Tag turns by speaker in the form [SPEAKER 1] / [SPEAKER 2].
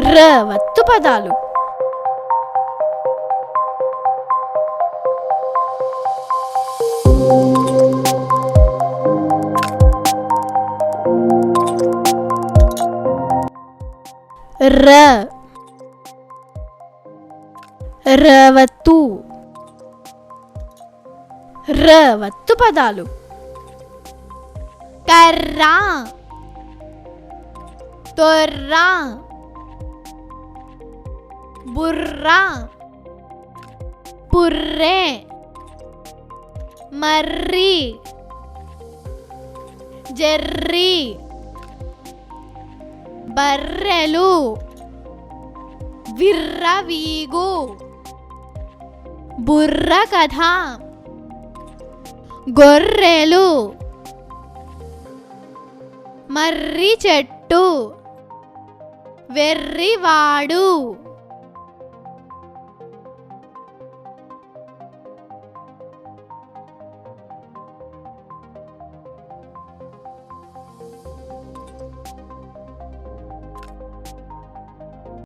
[SPEAKER 1] ರವತ್ತು ಪದಾಲು. ರ. ರವತ್ತು. ರವತ್ತು ಪದಾಲು. ಕರ್ರಾ. ತೊರ್ರಾ. బుర్ర. పుర్రే మర్రి. జెర్రీ. బర్రెలు. విర్రవీగు. బుర్ర కథ గొర్రెలు. మర్రి చెట్టు. వెర్రివాడు.